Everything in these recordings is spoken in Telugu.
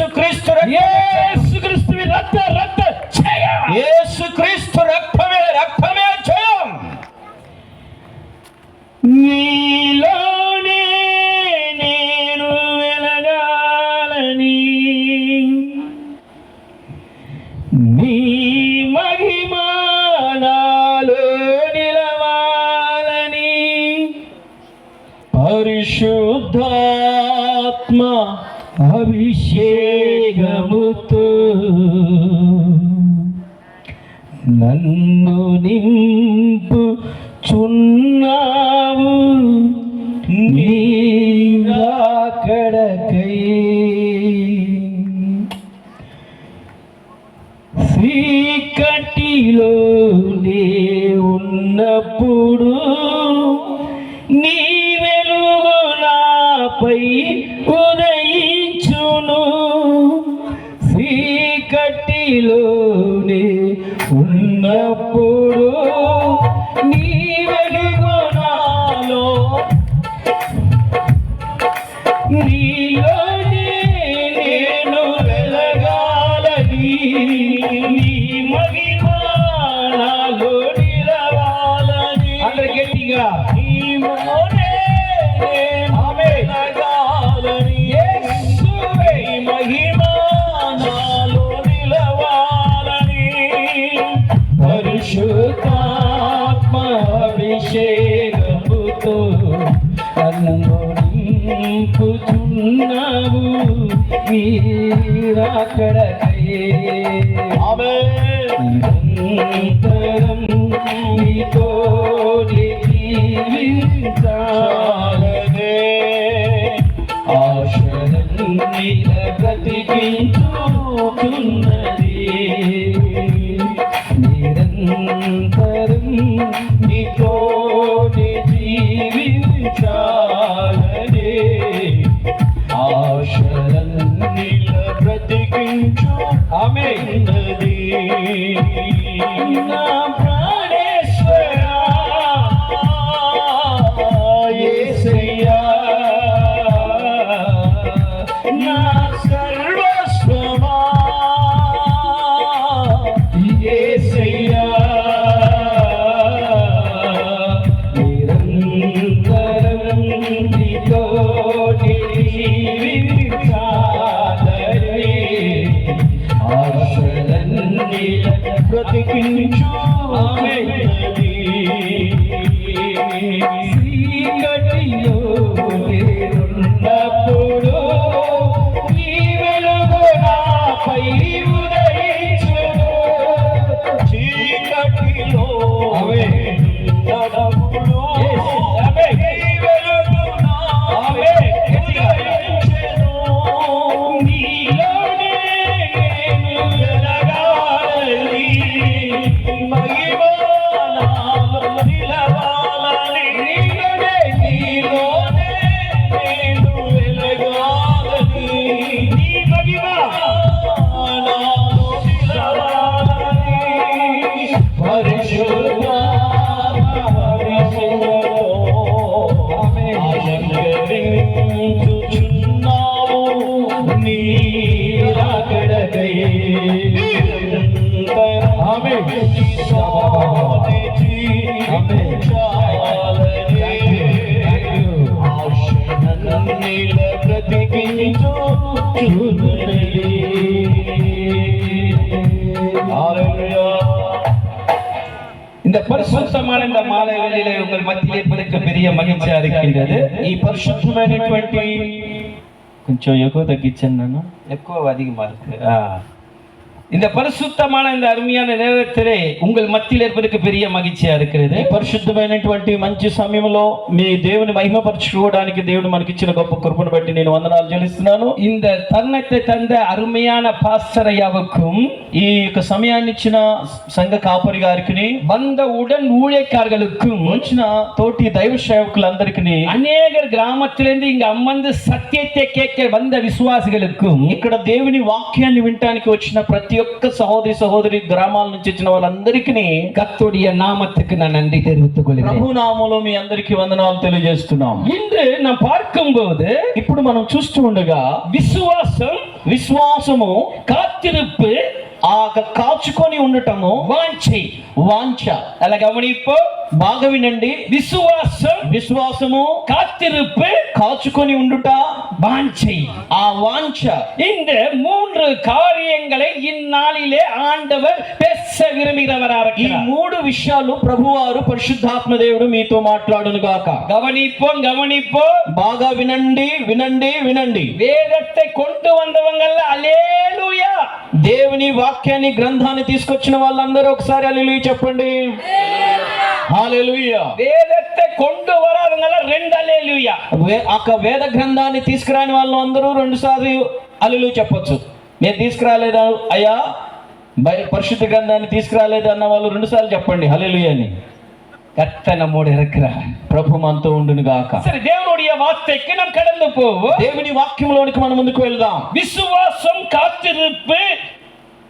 యేసు నన్ను నింపు చున్నావు నీరాకడకై చీకటిలో నే ఉన్నప్పుడు ఉన్నప్పుడు నీ అభిషేకముతో నన్ను నింపుచున్నావు మీరాకడకై నిరంతరం నీతో జీవించాలనే బ్రతికించుతున్నది నిరంతరం నీతో జీవించాలనే ఆశలన్నీల బ్రతికించు ఆమె இந்த பரிசுத்தமான இந்த மாலை வேளையிலே உங்கள் மத்தியிலே பெருக்க பெரிய மகிழ்ச்சியா இருக்கின்றது. కొంచెం ఎక్కువ తగ్గించండి నన్ను. ఎక్కువ అధిక మార్పు இந்த பரிசுத்தமான இந்த அருமையான நேரத்திலே உங்கள் மத்தியில் இருப்பதற்கு பெரிய மகிழ்ச்சியா இருக்கிறது ఈ పరిశుద్ధమైనటువంటి మంచి సమయంలో మీ దేవుని మహిమపరచుకోవడానికి దేవుడు మనకిచ్చిన గొప్ప కృపను బట్టి నేను వందనాలు చెల్లిస్తున్నాను இந்த தருணத்தை தந்த அருமையான பாஸ்டர் ஐயாவுக்கும் ఈ యొక్క సమయాన్ని ఇచ్చిన సంఘ కాపరి గారికి வந்த உடன் ஊழியக்காரர்களுக்கும் వచ్చిన తోటి దైవ సేవకులందరికీ அநேகர் கிராமத்திலிருந்து இங்க அமர்ந்து சத்தியத்தை கேட்க வந்த விசுவாசிகளுக்கும் ఇక్కడ దేవుని వాక్యాన్ని వినటానికి వచ్చిన ప్రతి ఒక్క సహోదరి సహోదరి గ్రామాల నుంచి వచ్చిన వాళ్ళందరికీ கர்த்தருடைய நாமத்துக்கு நான் நன்றி தெரிவித்துக் கொள்கிறேன் ప్రభునామలో మీ అందరికీ వందనాలు తెలియజేస్తున్నాం இன்று நாம் பார்க்கும்போது ఇప్పుడు మనం చూస్తూ ఉండగా விசுவாசம் విశ్వాసము காத்திருப்பு ఆ కాచుకొని ఉండటము வாஞ்சை వాంఛ நல்ல கவனிப்பு బాగా వినండి விசுவாசம் విశ్వాసము காத்திருப்பு కాచుకొని ఉండుట வாஞ்சை ఆ వాంఛ இந்த மூன்று காரியங்களை இந்நாளிலே ஆண்டவர் பேச விரும்புகிறவராக ఈ இருக்கிறார் మూడు విషయాలు ప్రభువారు పరిశుద్ధాత్మ దేవుడు మీతో మాట్లాడును గాక கவனிப்போம் கவனிப்போம் బాగా వినండి వినండి వినండి வேதத்தை கொண்டு வந்தவங்கல்ல அலேலுயா దేవుని వాక్యాన్ని గ్రంథాన్ని తీసుకొచ్చిన వాళ్ళందరూ ఒకసారి అల్లెలుయ చెప్పండి హల్లెలూయా வேதத்தை கொண்டு வராதவங்கல்ல ரெண்டு அலேலுயா వే- ఒక వేద గ్రంథాన్ని తీసుకురాని వాళ్ళు అందరూ రెండు సార్లు అల్లులు చెప్పొచ్చు నేను తీసుకురాలేదా అయ్యా బై- పరిశుద్ధ గ్రంథాన్ని తీసుకురాలేదు అన్న వాళ్ళు రెండు సార్లు చెప్పండి హల్లెలూయా అని கர்த்தர் நம்மோடு இருக்கிறார் ప్రభు మనతో ఉండును గాక சரி தேவனுடைய வார்த்தைக்கு நாம் கடந்து போவோம் దేవుని వాక్యంలోనికి మనం ముందుకు వెళ్దాం விசுவாசம் காத்திருப்பு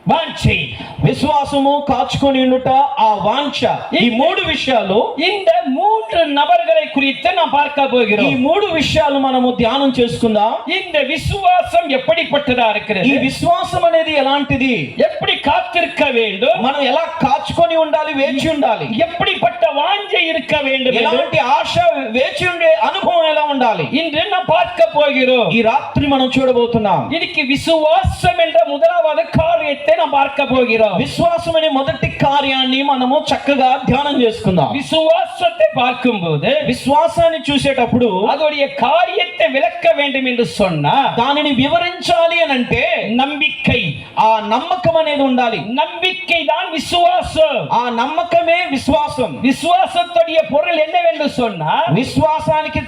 வாஞ்சை విశ్వాసము కాచుకొని ఉండుట ఆ వాంఛ ఈ మూడు విషయాలు இந்த மூன்று நபர்களை குறித்து நாம் பார்க்க ఈ போகிறோம் మూడు విషయాలు మనము ధ్యానం చేసుకుందాం இந்த விசுவாசம் எப்படிப்பட்டதா ఈ இருக்கிறது విశ్వాసం అనేది ఎలాంటిది எப்படி காத்திருக்க வேண்டும் మనం ఎలా కాచుకొని ఉండాలి వేచి ఉండాలి எப்படிப்பட்ட வாஞ்சை இருக்க வேண்டும் என்று ఎలాంటి ఆశ వేచి ఉండే అనుభవం ఎలా ఉండాలి இன்று நாம் பார்க்க போகிறோம் ఈ రాత్రి మనం చూడబోతున్నాం இன்னைக்கு விசுவாசம் என்ற முதலாவது காரியத்தை நாம் பார்க்க போகிறோம் విశ్వాసం అనే మొదటి కార్యాన్ని మనము చక్కగా ధ్యానం చేసుకుందాం விசுவாசத்தை பார்க்கும்போது విశ్వాసాన్ని చూసేటప్పుడు அதோடைய காரியத்தை விளக்க வேண்டும் என்று சொன்னா దానిని వివరించాలి అని అంటే நம்பிக்கை ఆ నమ్మకం అనేది ఉండాలి நம்பிக்கை தான் விசுவாசம் ఆ నమ్మకమే విశ్వాసం விசுவாசத்துடைய பொருள் என்னவென்று சொன்னா విశ్వాసానికి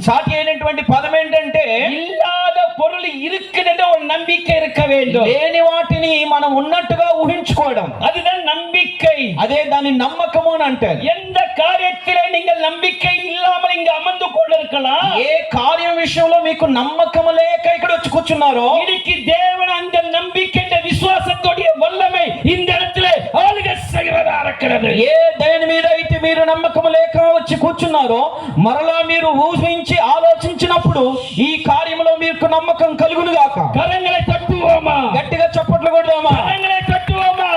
సాటి అయినటువంటి పదం ఏంటంటే இல்லாத பொருள் இருக்குது என்ற ஒரு நம்பிக்கை இருக்க வேண்டும் లేని వాటిని మనం ఉన్నట్టుగా ఊహించుకోవడం அதுதான் நம்பிக்கை అదే దాని నమ్మకము అని అంటారు எந்த காரியத்திலே நீங்கள் நம்பிக்கை இல்லாமல் இங்கு அமர்ந்து கொண்டிருக்கலாம் ఏ కార్యం విషయంలో మీకు నమ్మకం లేక ఇక్కడ వచ్చి కూర్చున్నారో இன்னைக்கு தேவன் அந்த நம்பிக்கை என்ற விசுவாசத்துடைய வல்லமை இந்த இடத்துல ஆளுக செய்கிறதா இருக்கிறது ఏ దేని మీద అయితే మీరు నమ్మకం లేక వచ్చి కూర్చున్నారో మరలా మీరు ఊహించి ఆలోచించినప్పుడు ఈ కార్యంలో మీకు నమ్మకం కలుగును గాక கரங்களை தட்டுவோமா గట్టిగా చప్పట్లు కొడదామా கரங்களை தட்டுவோமா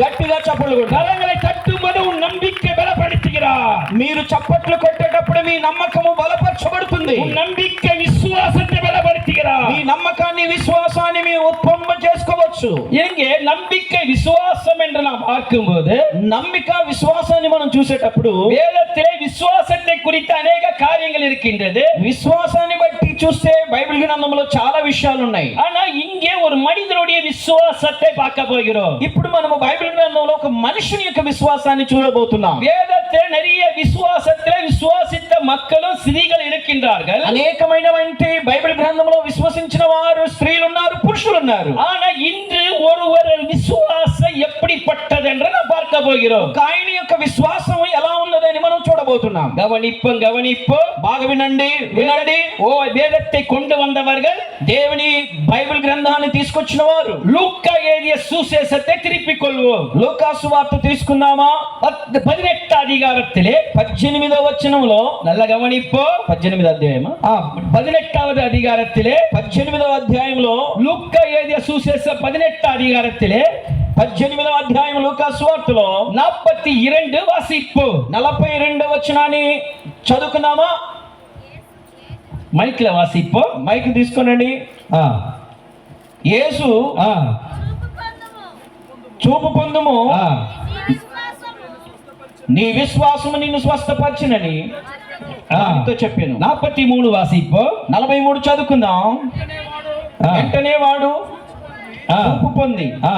గట్టిగా చప్పట్లు కొడదాం கரங்களை தட்டும்போது உன் நம்பிக்கை பலப்படுத்துகிறார் మీరు చప్పట్లు కొట్టేటప్పుడు మీ నమ్మకము బలపరచబడుతుంది உன் நம்பிக்கை விசுவாசத்தை பலப்படுத்துகிறார் మీ నమ్మకాన్ని విశ్వాసాన్ని మీరు ఉత్పన్న చేసుకోవచ్చు இங்கே நம்பிக்கை விசுவாசம் என்று நாம் பார்க்கும்போது నమ్మిక విశ్వాసాన్ని మనం చూసేటప్పుడు வேதத்திலே விசுவாசத்தை குறித்த அநேக காரியங்கள் இருக்கின்றது విశ్వాసాన్ని బట్టి చూస్తే బైబిల్ గ్రంథంలో చాలా విషయాలు ఉన్నాయి ஆனா இங்கே ஒரு மனிதனுடைய விசுவாசத்தை பார்க்க போகிறோம் ఇప్పుడు మనము బైబిల్ గ్రంథంలో ఒక మనుషుని యొక్క విశ్వాసాన్ని చూడబోతున్నాం வேதத்தில் நிறைய விசுவாசத்திலே விசுவாசித்த மக்களும் ஸ்திரீகள் இருக்கின்றார்கள் అనేకమైనటువంటి బైబిల్ గ్రంథంలో విశ్వసించిన వారు స్త్రీలు ఉన్నారు పురుషులు ఉన్నారు ஆனா இன்று ஒருவர் விசுவாசம் எப்படிப்பட்டது என்று நாம் பார்க்க போகிறோம் ఒక ఆయన యొక్క విశ్వాసం ఎలా ఉన్నదని మనం చూడబోతున్నాం கவனிப்போம் கவனிப்போம் బాగా వినండి వినండి ஓ வேதத்தை கொண்டு வந்தவர்கள் దేవుని బైబిల్ గ్రంథాన్ని తీసుకొచ్చిన వారు லூக்கா எழுதிய சுசேஷத்தை திருப்பிக் கொள்வோம் లోకాసు వార్త తీసుకుందామా பத்து பதினெட்டு அதிகாரத்திலே పద్దెనిమిదవ వచనంలో நல்ல கவனிப்போம் పద్దెనిమిది అధ్యాయమా ஆ, பதினெட்டாவது அதிகாரத்திலே పద్దెనిమిదవ అధ్యాయంలో லூக்கா எழுதிய சுசேஷ பதினெட்டு அதிகாரத்திலே పద్దెనిమిదవ అధ్యాయం లోకాసు వార్తలో நாற்பத்தி இரண்டு வாசிப்பு నలభై రెండవ వచనాన్ని చదువుకుందామా மைக்ல வாசிப்போம் మైక్ తీసుకోనండి ஆ, యేసు ஆ, చూపు పొందుము ஆ. నీ విశ్వాసము నిన్ను స్వస్థపరిచినని ఆ. ఆయనతో చెప్పాను நாற்பத்தி மூணு வாசிப்போம் నలభై మూడు చదువుకుందాం ఆ, వెంటనే వాడు ఆ, చూపు పొంది ఆ,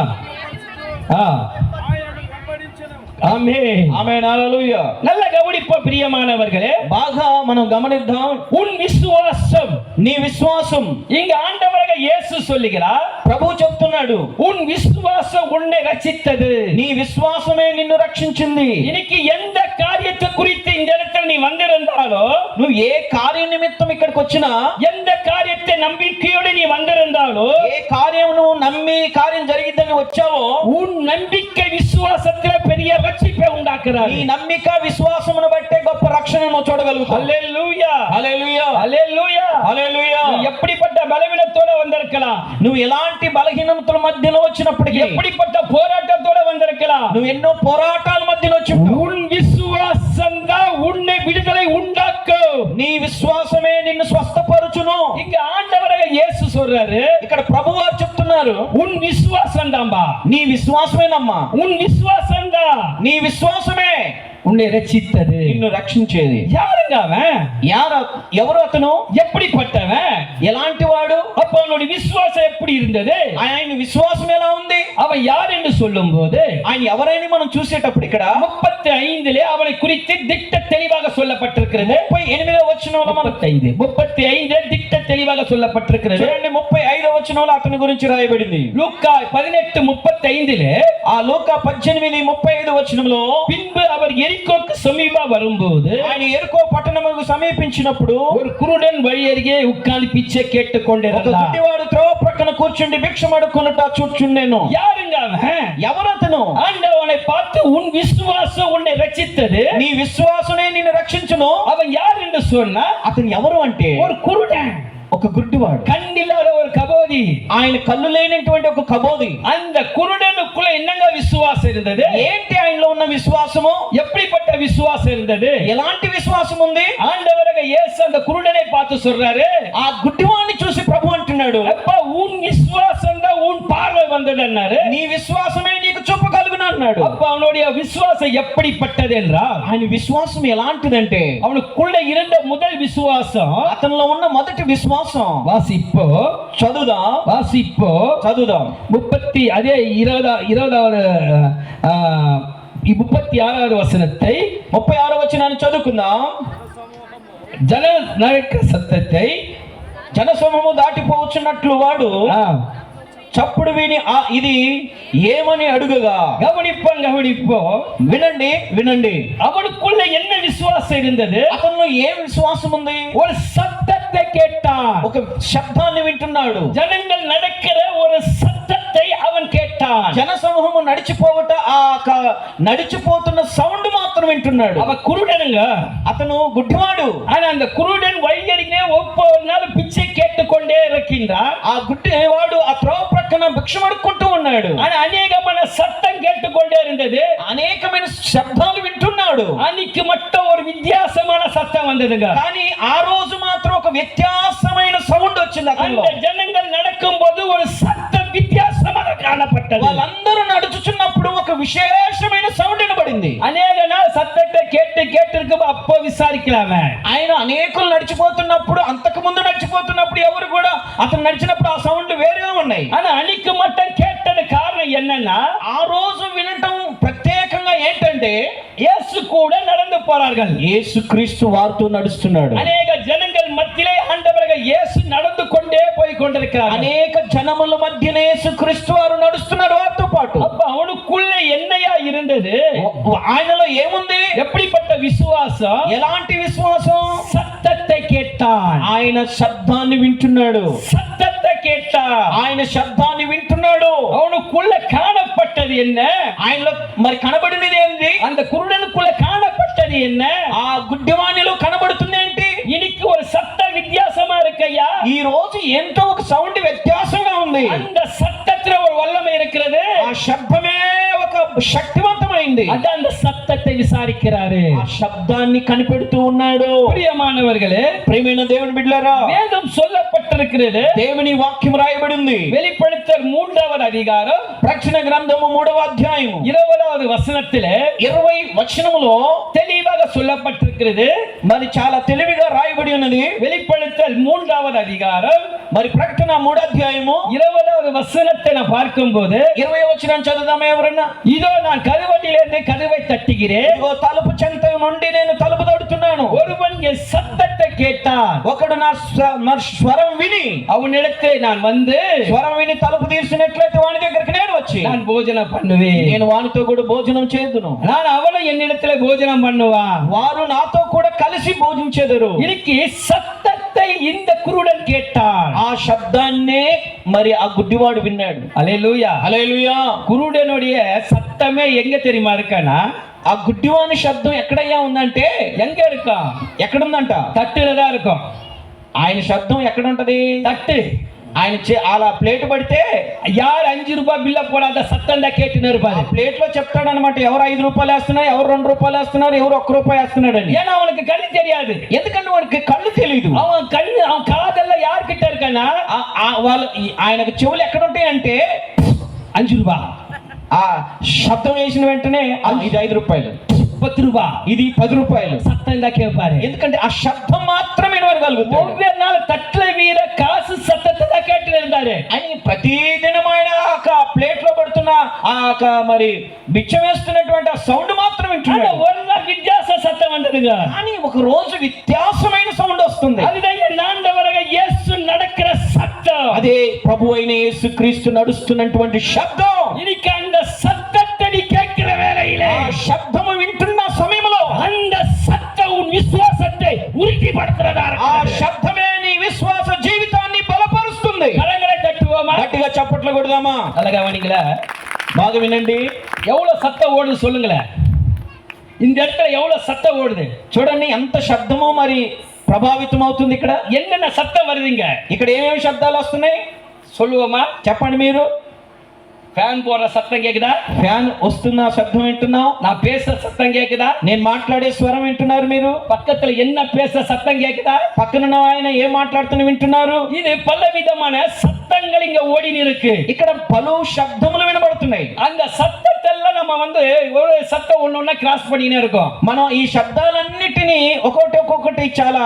பிரியமானவர்களே బాగా మనం గమనిద్దాం உன் விசுவாசம் నీ విశ్వాసం இங்க ஆண்டவராக இயேசு சொல்லுகிறார் ప్రభు చెప్తున్నాడు உன் விசுவாசம் உன்னை ரட்சித்தது నీ విశ్వాసమే నిన్ను రక్షించింది இன்னைக்கு எந்த காரியத்தை குறித்து இந்த இடத்துல நீ வந்திருந்தாலோ నువ్వు ఏ కార్య నిమిత్తం ఇక్కడికి వచ్చినా எந்த காரியத்தை நம்பிக்கையோடு நீ வந்திருந்தாலோ ఏ కార్యం నువ్వు నమ్మి కార్యం జరిగిద్దని వచ్చావో உன் நம்பிக்கை விசுவாசத்துல பெரிய ரட்சிப்பை உண்டாக்குறார் నీ నమ్మిక విశ్వాసమును బట్టే గొప్ప రక్షణ నువ్వు చూడగలుగుతావు அல்லேலூயா హల్లెలూయా அல்லேலூயா హల్లెలూయా நீ எப்படிப்பட்ட பலவீனத்தோட வந்திருக்கலாம் నువ్వు ఎలాంటి బలహీనతల మధ్యలో వచ్చినప్పటికీ எப்படிப்பட்ட போராட்டத்தோட வந்திருக்கலாம் నువ్వు ఎన్నో పోరాటాల మధ్యలో వచ్చి உன் விசுவாசம் தான் உன்னை விடுதலை உண்டாக்கும் నీ విశ్వాసమే నిన్ను స్వస్థపరచును இங்க ஆண்டவராக இயேசு சொல்றாரு ఇక్కడ ప్రభు వారు చెప్తున్నారు உன் விசுவாசம் தான்பா నీ విశ్వాసమేనమ్మా உன் விசுவாசம் தான் నీ విశ్వాసమే உன்னை ரட்சித்தது నిన్ను రక్షించేది யாருங்க அவன் యార ఎవరు అతను எப்படிப்பட்டவன் ఎలాంటి వాడు அப்ப அவனுடைய விசுவாசம் எப்படி இருந்தது ఆయన విశ్వాసం ఎలా ఉంది அவன் யார் என்று சொல்லும் போது ఆయన ఎవరైనా మనం చూసేటప్పుడు ఇక్కడ முப்பத்தி ஐந்திலே அவனை குறித்து திட்ட தெளிவாக சொல்லப்பட்டிருக்கிறது ముప్పై ఎనిమిదో వచ్చిన మనం முப்பத்தி ஐந்து முப்பத்தி ஐந்து திட்ட தெளிவாக சொல்லப்பட்டிருக்கிறது చూడండి ముప్పై ఐదో వచ్చిన అతని గురించి రాయబడింది லூக்கா பதினெட்டு முப்பத்தி ஐந்திலே ఆ లోక పద్దెనిమిది ముప్పై ఐదు వచనంలో பின்பு அவர் எரிக்கோக்கு சமீபா வரும்போது ఆయన ఎరుకో పట్టణముకు సమీపించినప్పుడు ஒரு குருடன் வழி அருகே உட்கார்ந்து பிச்சை கேட்டுக் ఒక கொண்டிருந்தார் గుడ్డివాడు త్రోవ ప్రక్కన కూర్చుండి భిక్ష మడుకున్నట్టు చూచుండేను யாருங்க அவன் ఎవరతను ஆண்டவனை பார்த்து உன் விசுவாசம் உன்னை ரட்சித்தது నీ విశ్వాసమే నిన్ను రక్షించును அவன் யார் என்று சொன்னா అతను ఎవరు అంటే ஒரு குருடன் ఒక గుడ్డివాడు கண்ணில்லாத ஒரு கபோதி ఆయన కళ్ళు లేనటువంటి ఒక కబోది அந்த குருடனுக்குள்ள என்னங்க விசுவாசம் இருந்தது ఏంటి ఆయనలో ఉన్న విశ్వాసము எப்படிப்பட்ட விசுவாசம் இருந்தது ఎలాంటి విశ్వాసం ఉంది ஆண்டவராக இயேசு அந்த குருடனை பார்த்து சொல்றாரு ఆ గుడ్డివాడిని చూసి ప్రభు అంటున్నాడు அப்ப உன் விசுவாசம் தான் உன் பார்வை வந்ததுன்னாரு నీ విశ్వాసమే నీకు చూపగలుగును అన్నాడు அப்ப அவனுடைய விசுவாசம் எப்படிப்பட்டது என்றால் ఆయన విశ్వాసం ఎలాంటిదంటే அவனுக்குள்ள இருந்த முதல் விசுவாசம் అతనిలో ఉన్న మొదటి విశ్వాసం வாசிப்போ చదువుదాం வாசிப்போ చదువుదాం முப்பத்தி அதே இருபதா இருபதாவது ஆ, முப்பத்தி ஆறாவது வசனத்தை ముప్పై ఆరో వచ్చినాన్ని చదువుకుందాం ஜன நரக்க சத்தத்தை జనసమూహము దాటిపోవచ్చున్నట్లు వాడు ஆ, చప్పుడు విని ఆ ఇది ఏమని అడుగగా கவனிப்போம் கவனிப்போம் వినండి వినండి அவனுக்குள்ள என்ன விசுவாசம் இருந்தது అతనిలో ఏం విశ్వాసం ఉంది ஒரு சத்தத்தை கேட்டான் ఒక శబ్దాన్ని వింటున్నాడు ஜனங்கள் நடக்கிற ஒரு சத்தத்தை அவன் கேட்டான் జన సమూహము నడిచిపోవట ఆ క- నడిచిపోతున్న సౌండ్ మాత్రం వింటున్నాడు அவன் குருடனுங்க అతను గుడ్డివాడు ஆனா அந்த குருடன் வழியருகே ஒவ்வொரு நாளும் பிச்சை கேட்டுக்கொண்டே இருக்கின்றான் ఆ గుడ్డివాడు ఆ త్రోవ ప్రక్కన భిక్ష అడుక్కుంటూ ఉన్నాడు ஆனா அநேகமான சத்தம் கேட்டுக்கொண்டே இருந்தது అనేకమైన శబ్దాలు వింటున్నాడు அன்னைக்கு மட்டும் ஒரு வித்தியாசமான சத்தம் வந்ததுங்க కానీ ఆ రోజు మాత్రం ఒక వ్యత్యాసమైన సౌండ్ వచ్చింది అతనిలో அந்த ஜனங்கள் நடக்கும்போது ஒரு சத்தம் வித்தியாசமாக காணப்பட்டது వాళ్ళందరూ నడుచుచున్నప్పుడు ఒక విశేషమైన సౌండ్ వినబడింది அநேக நாள் சத்தத்தை கேட்டு கேட்டு இருக்கும் அப்போ விசாரிக்கலாமே ఆయన అనేకులు నడిచిపోతున్నప్పుడు అంతకు ముందు నడిచిపోతున్నప్పుడు ఎవరు కూడా అతను నడిచినప్పుడు ఆ సౌండ్ వేరేగా ఉన్నాయి ஆனா அன்னைக்கு மட்டும் கேட்டது காரணம் என்னன்னா ఆ రోజు వినటం ప్రత్యేకంగా ఏంటంటే இயேசு கூட நடந்து போறார்கள் యేసుక్రీస్తు వారితో నడుస్తున్నాడు அநேக ஜனங்கள் மத்தியிலே ஆண்டவர்கள் இயேசு நடந்து கொண்டே போய் கொண்டிருக்கிறார் అనేక జనముల మధ్యనే యేసుక్రీస్తు వారు నడుస్తున్నారు వారితో పాటు அப்ப அவனுக்குள்ள என்னையா இருந்தது ఆయనలో ఏముంది எப்படிப்பட்ட விசுவாசம் ఎలాంటి విశ్వాసం சத்தத்தை கேட்டான் ఆయన శబ్దాన్ని వింటున్నాడు சத்தத்தை கேட்டான் ఆయన శబ్దాన్ని వింటున్నాడు அவனுக்குள்ள காணப்பட்டது என்ன ఆయనలో మరి కనబడినది ఏంటి அந்த குருடனுக்குள்ள காணப்பட்டது என்ன ఆ గుడ్డివాణిలో కనబడుతుంది ఏంటి இன்னைக்கு ஒரு சத்த வித்தியாசமா இருக்கையா ఈ రోజు ఎంతో ఒక సౌండ్ వ్యత్యాసంగా ఉంది அந்த சத்தத்துல ஒரு வல்லமை இருக்கிறது ఆ శబ్దమే ఒక శక్తివంతమైంది அதான் அந்த சத்தத்தை விசாரிக்கிறாரு ఆ శబ్దాన్ని కనిపెడుతూ ఉన్నాడు பிரியமானவர்களே ప్రేమైన దేవుని బిడ్డలారా வேதம் சொல்லப்பட்டிருக்கிறது దేవుని వాక్యం రాయబడింది வெளிப்படுத்தல் மூன்றாவது அதிகாரம் ప్రకటన గ్రంథము మూడవ అధ్యాయము இருபதாவது வசனத்திலே ఇరవై వచనములో தெளிவாக சொல்லப்பட்டிருக்கிறது మరి చాలా తెలివిగా రాయబడి ఉన్నది வெளிப்படுத்தல் மூன்றாவது அதிகாரம் మరి ప్రకటన మూడో అధ్యాయము இருபதாவது வசனத்தை நான் பார்க்கும்போது ఇరవై వచ్చిన చదువుదామా ఎవరన్నా இதோ நான் கருவட்டிலிருந்து கதவை தட்டுகிறேன் ఇదిగో తలుపు చెంత నుండి నేను తలుపు తడుతున్నాను ஒருவன் என் சத்தத்தை கேட்டான் ఒకడు నా స్వ- నా స్వరం విని அவனிடத்தில் நான் வந்து స్వరం విని తలుపు తీసినట్లయితే వాని దగ్గరికి నేను వచ్చి நான் போஜனம் பண்ணுவேன் నేను వానితో కూడా భోజనం చేదును நான் அவனும் என்னிடத்துல போஜனம் பண்ணுவான் వారు నాతో కూడా కలిసి భోజించెదరు இன்னைக்கு சத்தத்தை இந்த குருடன் கேட்டான் ఆ శబ్దాన్నే మరి ఆ గుడ్డివాడు విన్నాడు அலையலூயா హల్లెలూయా குருடனுடைய சத்தமே எங்க தெரியுமா இருக்கானா ఆ గుడ్డివాని శబ్దం ఎక్కడయ్యా ఉందంటే எங்க இருக்கும் ఎక్కడుందంట தட்டுல தான் இருக்கும் ఆయన శబ్దం ఎక్కడ ఉంటది தட்டு ఆయన చే- అలా ప్లేట్ పడితే யார் அஞ்சு ரூபாய் பில்ல போடாத சத்தம் தான் கேட்டுன்னு ఆ இருப்பாரு ప్లేట్ లో చెప్తాడనమాట ఎవరు ఐదు రూపాయలు వేస్తున్నారు ఎవరు రెండు రూపాయలు వేస్తున్నారు ఎవరు ఒక్క రూపాయి వేస్తున్నాడు అని ஏன்னா அவனுக்கு கண்ணு தெரியாது ఎందుకంటే వాడికి కళ్ళు తెలియదు அவன் கண்ணு அவன் காதெல்லாம் யார்கிட்ட இருக்கானா ఆ- ఆ వాళ్ళు ఈ- ఆయనకు చెవులు ఎక్కడ ఉంటాయంటే அஞ்சு ரூபாய் ఆ శబ్దం వేసిన వెంటనే ఆ, ఇది ఐదు రూపాయలు பத்து ரூபாய் ఇది పది రూపాయలు சத்தம் தான் கேட்பாரு ఎందుకంటే ఆ శబ్దం మాత్రమే వినగలుగుతాడు ஒவ்வொரு நாள் தட்டுல வீர காசு కాదే అని ప్రతిదినం ఆయన ఆ ప్లేట్లో పడుతున్న ఆ మరి బిచ్చ వేస్తున్నటువంటి ఆ సౌండ్ మాత్రం వింటున్నాడు. ఒళ్ళ విద్యాస సత్యం అంటదిగా కానీ ఒక రోజు వ్యత్యాసమైన సౌండ్ వస్తుంది. అదిదయ్య నాందవరగా యేసు నడకర సత్యం. అదే ప్రభు అయిన యేసు క్రీస్తు నడుస్తున్నటువంటి శబ్దం. గట్టిగా చప్పట్లు కొడదామా நல்லா கவனிங்களா బాగా వినండి எவ்வளவு சத்தம் ஓடுது சொல்லுங்களேன் இந்த இடத்துல எவ்வளவு சத்தம் ஓடுது చూడండి ఎంత శబ్దమో మరి ప్రభావితం అవుతుంది ఇక్కడ என்னென்ன சத்தம் வருதுங்க ఇక్కడ ఏమేమి శబ్దాలు వస్తున్నాయి சொல்லுவோமா చెప్పండి మీరు ஃபேன் போடுற சத்தம் கேக்குதா ఫ్యాన్ వస్తున్న శబ్దం వింటున్నాం நான் பேசுற சத்தம் கேக்குதா నేను మాట్లాడే స్వరం వింటున్నారు మీరు பக்கத்துல என்ன பேசுற சத்தம் கேக்குதா పక్కనున్న ఆయన ఏం మాట్లాడుతున్న వింటున్నారు இது பல விதமான సత్తంగా ఇంకా ఓడి నిరుకు ఇక్కడ పలు శబ్దములు వినబడుతున్నాయి అంత సత్తెల్లా నమ్మ వంద ఒరే సత్త ఉన్న క్రాస్ పడినే ఇరుకో మనం ఈ శబ్దాలన్నిటినీ ఒక్కొక్కటి ఒక్కొక్కటి చాలా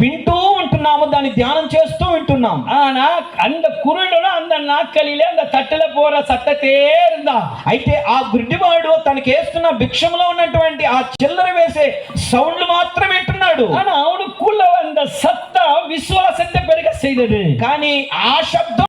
వింటూ ఉంటున్నాము దాన్ని ధ్యానం చేస్తూ వింటున్నాం ஆனா அந்த குருடனும் அந்த நாட்களிலே அந்த தட்டுல போற சத்தத்தே இருந்தான் అయితే ఆ గుడ్డివాడు తనకి వేస్తున్న భిక్షంలో ఉన్నటువంటి ఆ చిల్లర వేసే సౌండ్లు మాత్రం వింటున్నాడు ஆனா அவனுக்குள்ள அந்த சத்தம் விசுவாசத்தை பெருக செய்தது కానీ ఆ శబ్దం